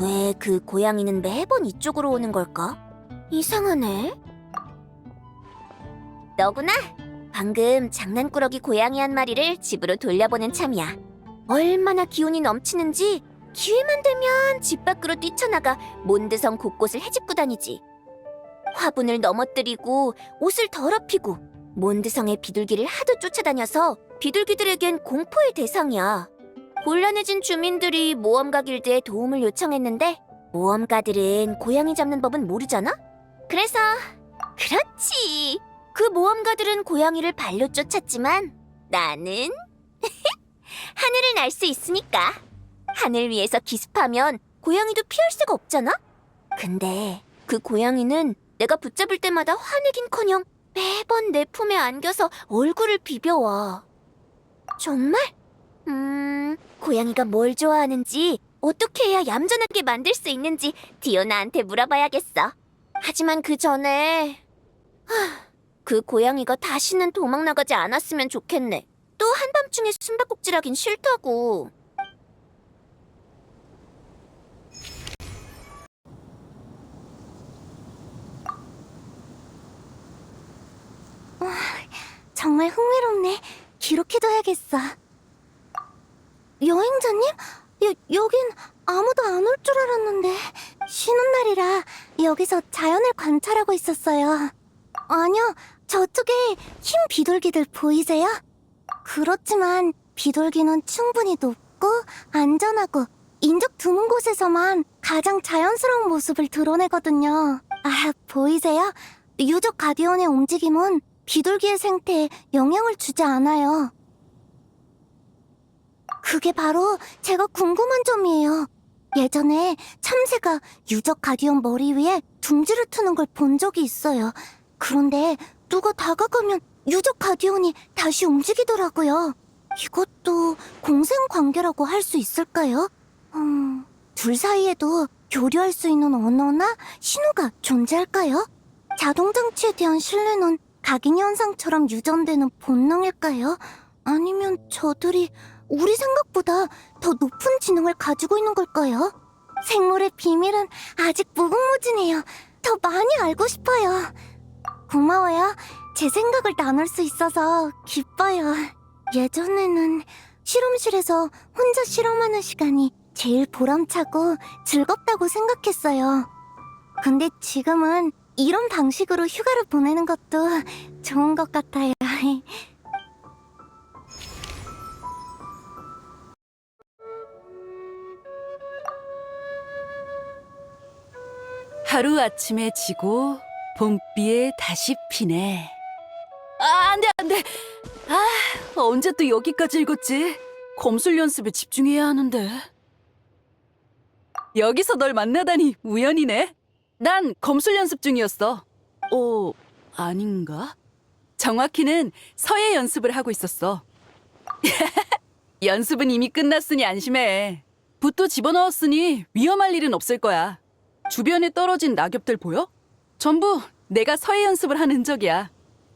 왜 그 고양이는 매번 이쪽으로 오는 걸까? 이상하네. 너구나. 방금 장난꾸러기 고양이 한 마리를 집으로 돌려보낸 참이야. 얼마나 기운이 넘치는지 기회만 되면 집 밖으로 뛰쳐나가 몬드성 곳곳을 헤집고 다니지. 화분을 넘어뜨리고 옷을 더럽히고 몬드성의 비둘기를 하도 쫓아다녀서 비둘기들에겐 공포의 대상이야. 곤란해진 주민들이 모험가 길드에 도움을 요청했는데 모험가들은 고양이 잡는 법은 모르잖아? 그래서 그렇지. 그 모험가들은 고양이를 발로 쫓았지만 나는 하늘을 날 수 있으니까. 하늘 위에서 기습하면 고양이도 피할 수가 없잖아? 근데 그 고양이는 내가 붙잡을 때마다 화내긴커녕 매번 내 품에 안겨서 얼굴을 비벼와. 정말? 음, 고양이가 뭘 좋아하는지 어떻게 해야 얌전하게 만들 수 있는지 디오나한테 물어봐야겠어. 하지만 그 전에 하, 그 고양이가 다시는 도망 나가지 않았으면 좋겠네. 또 한밤중에 숨바꼭질하긴 싫다고. 정말 흥미롭네. 기록해둬야겠어. 여행자님? 여, 여긴 아무도 안 올 줄 알았는데 쉬는 날이라 여기서 자연을 관찰하고 있었어요. 아니요, 저쪽에 흰 비둘기들 보이세요? 그렇지만 비둘기는 충분히 높고 안전하고 인적 드문 곳에서만 가장 자연스러운 모습을 드러내거든요. 아, 보이세요? 유적 가디언의 움직임은 비둘기의 생태에 영향을 주지 않아요. 그게 바로 제가 궁금한 점이에요. 예전에 참새가 유적 가디언 머리 위에 둥지를 트는 걸 본 적이 있어요. 그런데 누가 다가가면 유적 가디언이 다시 움직이더라고요. 이것도 공생 관계라고 할 수 있을까요? 음, 둘 사이에도 교류할 수 있는 언어나 신호가 존재할까요? 자동장치에 대한 신뢰는 각인 현상처럼 유전되는 본능일까요? 아니면 저들이 우리 생각보다 더 높은 지능을 가지고 있는 걸까요? 생물의 비밀은 아직 무궁무진해요. 더 많이 알고 싶어요. 고마워요. 제 생각을 나눌 수 있어서 기뻐요. 예전에는 실험실에서 혼자 실험하는 시간이 제일 보람차고 즐겁다고 생각했어요. 근데 지금은 이런 방식으로 휴가를 보내는 것도 좋은 것 같아요. 하루 아침에 지고 봄비에 다시 피네. 아, 안 돼, 안 돼. 아, 언제 또 여기까지 읽었지? 검술 연습에 집중해야 하는데. 여기서 널 만나다니 우연이네. 난 검술 연습 중이었어. 어, 아닌가? 정확히는 서예 연습을 하고 있었어. 연습은 이미 끝났으니 안심해. 붓도 집어넣었으니 위험할 일은 없을 거야. 주변에 떨어진 낙엽들 보여? 전부 내가 서예 연습을 한 흔적이야.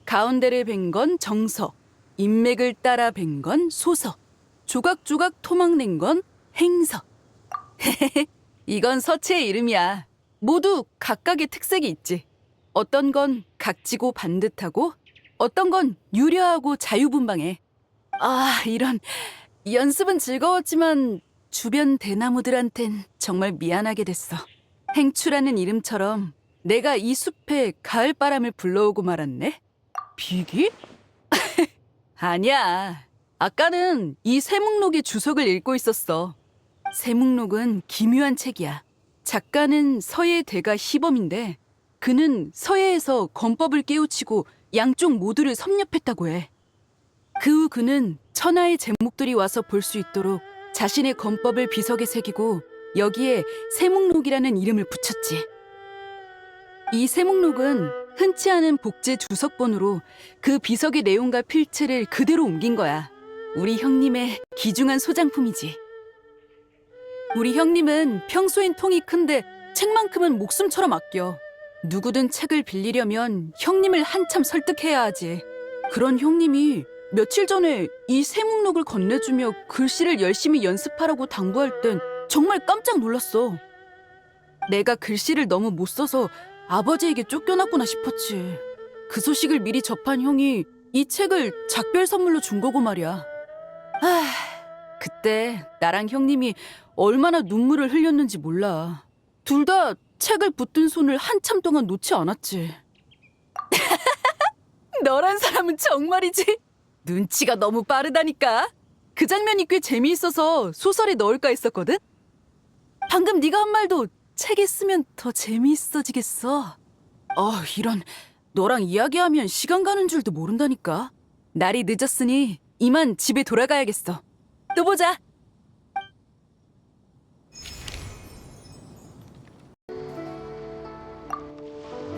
가운데를 벤건 정석, 인맥을 따라 벤건 소석, 조각조각 토막낸 건 행석. 이건 서체의 이름이야. 모두 각각의 특색이 있지. 어떤 건 각지고 반듯하고, 어떤 건 유려하고 자유분방해. 아, 이런. 연습은 즐거웠지만 주변 대나무들한텐 정말 미안하게 됐어. 행추라는 이름처럼 내가 이 숲에 가을바람을 불러오고 말았네? 비기? 아니야. 아까는 이 세묵록의 주석을 읽고 있었어. 세묵록은 기묘한 책이야. 작가는 서예 대가 희범인데 그는 서예에서 건법을 깨우치고 양쪽 모두를 섭렵했다고 해. 그 후 그는 천하의 제목들이 와서 볼 수 있도록 자신의 건법을 비석에 새기고 여기에 세묵록이라는 이름을 붙였지. 이 세묵록은 흔치 않은 복제 주석본으로 그 비석의 내용과 필체를 그대로 옮긴 거야. 우리 형님의 귀중한 소장품이지. 우리 형님은 평소엔 통이 큰데 책만큼은 목숨처럼 아껴. 누구든 책을 빌리려면 형님을 한참 설득해야 하지. 그런 형님이 며칠 전에 이 세묵록을 건네주며 글씨를 열심히 연습하라고 당부할 땐 정말 깜짝 놀랐어. 내가 글씨를 너무 못 써서 아버지에게 쫓겨났구나 싶었지. 그 소식을 미리 접한 형이 이 책을 작별 선물로 준 거고 말이야. 아, 그때 나랑 형님이 얼마나 눈물을 흘렸는지 몰라. 둘 다 책을 붙든 손을 한참 동안 놓지 않았지. 너란 사람은 정말이지. 눈치가 너무 빠르다니까. 그 장면이 꽤 재미있어서 소설에 넣을까 했었거든. 방금 네가 한 말도 책에 쓰면 더 재미있어지겠어. 아, 이런 너랑 이야기하면 시간 가는 줄도 모른다니까. 날이 늦었으니 이만 집에 돌아가야겠어. 또 보자.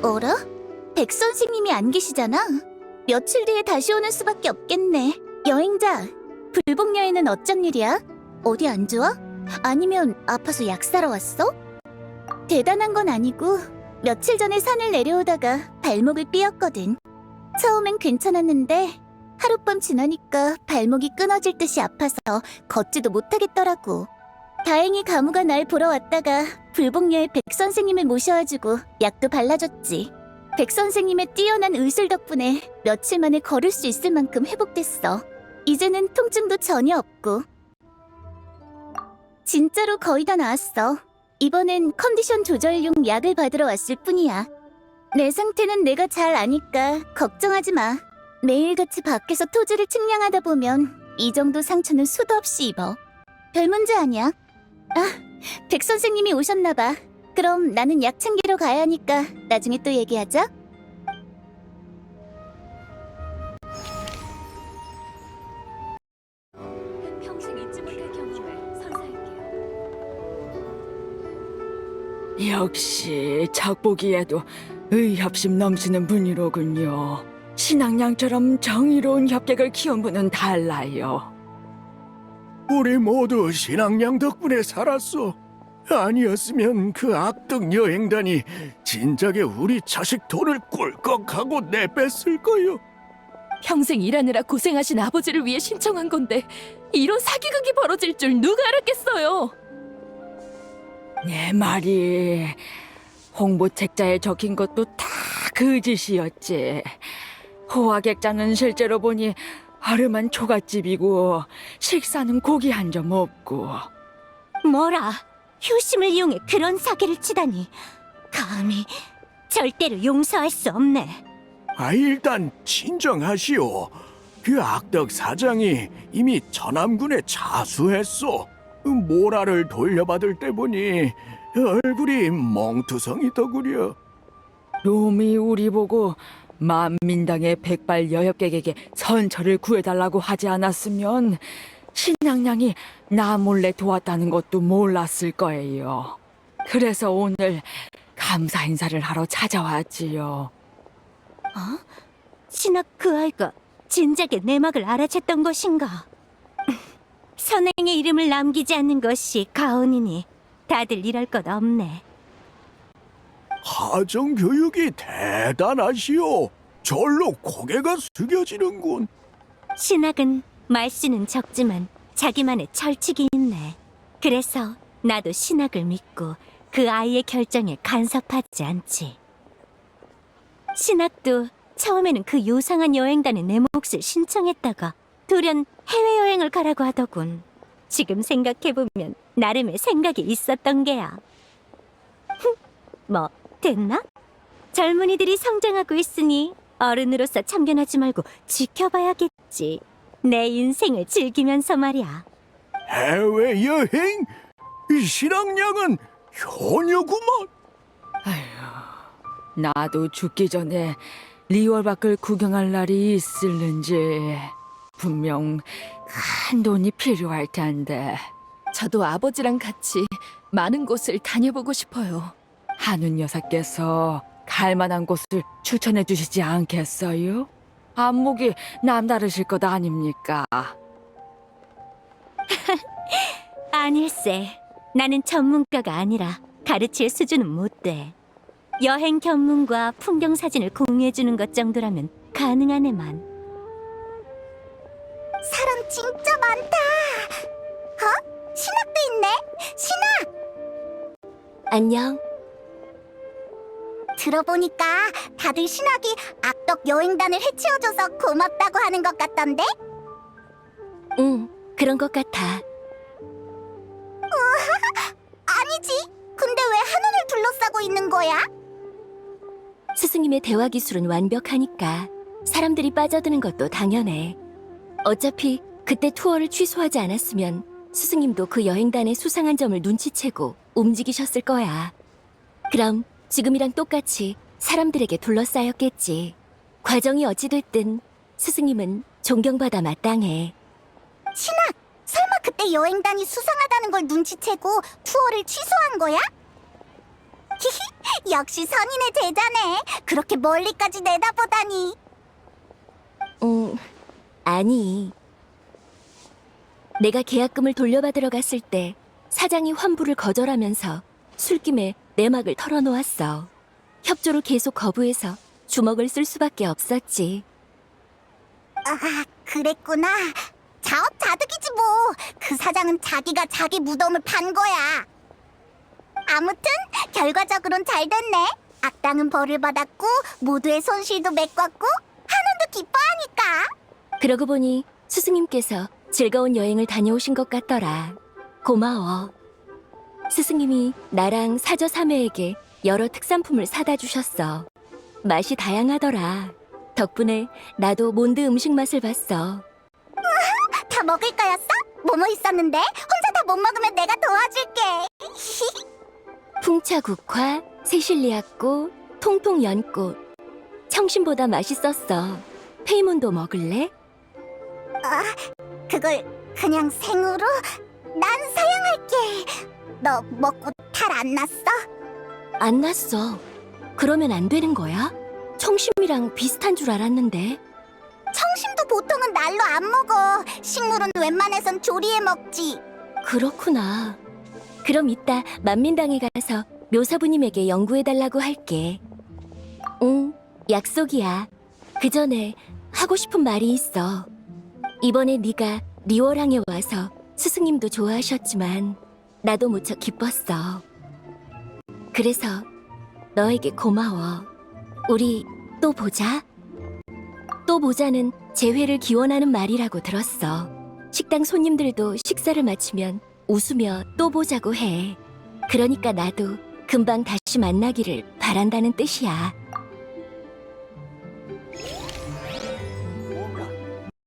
어라? 백 선생님이 안 계시잖아. 며칠 뒤에 다시 오는 수밖에 없겠네. 여행자, 불복 여행은 어쩐 일이야? 어디 안 좋아? 아니면 아파서 약 사러 왔어? 대단한 건 아니고 며칠 전에 산을 내려오다가 발목을 삐었거든. 처음엔 괜찮았는데 하룻밤 지나니까 발목이 끊어질 듯이 아파서 걷지도 못하겠더라고. 다행히 가무가 날 보러 왔다가 불복녀의 백 선생님을 모셔와주고 약도 발라줬지. 백 선생님의 뛰어난 의술 덕분에 며칠 만에 걸을 수 있을 만큼 회복됐어. 이제는 통증도 전혀 없고. 진짜로 거의 다 나았어. 이번엔 컨디션 조절용 약을 받으러 왔을 뿐이야. 내 상태는 내가 잘 아니까 걱정하지 마. 매일같이 밖에서 토지를 측량하다 보면 이 정도 상처는 수도 없이 입어. 별 문제 아니야. 아, 백 선생님이 오셨나 봐. 그럼 나는 약 챙기러 가야 하니까 나중에 또 얘기하자. 역시 작보기에도 의협심 넘치는 분이로군요. 신앙양처럼 정의로운 협객을 키운 분은 달라요. 우리 모두 신앙양 덕분에 살았어. 아니었으면 그 악덕 여행단이 진작에 우리 자식 돈을 꿀꺽하고 내뺐을 거요. 평생 일하느라 고생하신 아버지를 위해 신청한 건데 이런 사기극이 벌어질 줄 누가 알았겠어요? 내 말이 홍보 책자에 적힌 것도 다 거짓이었지. 호화객자는 실제로 보니 아름한 초가집이고 식사는 고기 한 점 없고 뭐라? 효심을 이용해 그런 사기를 치다니. 감히 절대로 용서할 수 없네. 아 일단 진정하시오. 그 악덕 사장이 이미 전함군에 자수했어. 모라를 돌려받을 때 보니 얼굴이 멍투성이더구려. 놈이 우리 보고 만민당의 백발 여협객에게 선처를 구해달라고 하지 않았으면 신앙량이 나 몰래 도왔다는 것도 몰랐을 거예요. 그래서 오늘 감사 인사를 하러 찾아왔지요. 신학 그 아이가 진작에 내막을 알아챘던 것인가? 선행의 이름을 남기지 않는 것이 가언이니 다들 이럴 것 없네. 가정 교육이 대단하시오. 절로 고개가 숙여지는군. 신학은 말씨는 적지만 자기만의 철칙이 있네. 그래서 나도 신학을 믿고 그 아이의 결정에 간섭하지 않지. 신학도 처음에는 그 요상한 여행단에 내 몫을 신청했다가 돌연 해외여행을 가라고 하더군. 지금 생각해보면 나름의 생각이 있었던 게야. 뭐, 됐나? 젊은이들이 성장하고 있으니 어른으로서 참견하지 말고 지켜봐야겠지. 내 인생을 즐기면서 말이야. 해외 여행? 이 신앙량은 효녀구먼. 나도 죽기 전에 리월 밖을 구경할 날이 있을는지 분명 큰 돈이 필요할 텐데 저도 아버지랑 같이 많은 곳을 다녀보고 싶어요. 한운 여사께서 갈 만한 곳을 추천해 주시지 않겠어요? 안목이 남다르실 것 아닙니까? 아닐세. 나는 전문가가 아니라 가르칠 수준은 못 돼. 여행 견문과 풍경 사진을 공유해 주는 것 정도라면 가능하네만. 사람 진짜 많다. 어? 신학도 있네. 신학. 안녕. 들어보니까 다들 신학이 악덕 여행단을 해치워줘서 고맙다고 하는 것 같던데? 응, 그런 것 같아. 아니지. 근데 왜 하늘을 둘러싸고 있는 거야? 스승님의 대화 기술은 완벽하니까 사람들이 빠져드는 것도 당연해. 어차피 그때 투어를 취소하지 않았으면 스승님도 그 여행단의 수상한 점을 눈치채고 움직이셨을 거야. 그럼 지금이랑 똑같이 사람들에게 둘러싸였겠지. 과정이 어찌됐든 스승님은 존경받아 마땅해. 설마 그때 여행단이 수상하다는 걸 눈치채고 투어를 취소한 거야? 히히, 역시 선인의 제자네. 그렇게 멀리까지 내다보다니. 음, 아니. 내가 계약금을 돌려받으러 갔을 때 사장이 환불을 거절하면서 술김에 내막을 털어놓았어. 협조를 계속 거부해서 주먹을 쓸 수밖에 없었지. 아, 그랬구나. 자업자득이지 뭐. 그 사장은 자기가 자기 무덤을 판 거야. 아무튼 결과적으론 잘 됐네. 악당은 벌을 받았고 모두의 손실도 메꿨고 한원도 기뻐하니까. 그러고 보니 스승님께서 즐거운 여행을 다녀오신 것 같더라. 고마워. 스승님이 나랑 사저 사매에게 여러 특산품을 사다 주셨어. 맛이 다양하더라. 덕분에 나도 몬드 음식 맛을 봤어. 다 먹을 거였어? 뭐뭐 있었는데? 혼자 다 못 먹으면 내가 도와줄게. 풍차국화, 세실리아꽃, 통통연꽃. 청심보다 맛있었어. 페이몬도 먹을래? 그걸 그냥 생으로? 난 사양할게. 너 먹고 탈 안 났어? 안 났어. 그러면 안 되는 거야? 청심이랑 비슷한 줄 알았는데. 청심도 보통은 날로 안 먹어. 식물은 웬만해선 조리해 먹지. 그렇구나. 그럼 이따 만민당에 가서 묘사부님에게 연구해달라고 할게. 응, 약속이야. 그 전에 하고 싶은 말이 있어. 이번에 네가 리월항에 와서 스승님도 좋아하셨지만 나도 무척 기뻤어. 그래서 너에게 고마워. 우리 또 보자. 또 보자는 재회를 기원하는 말이라고 들었어. 식당 손님들도 식사를 마치면 웃으며 또 보자고 해. 그러니까 나도 금방 다시 만나기를 바란다는 뜻이야.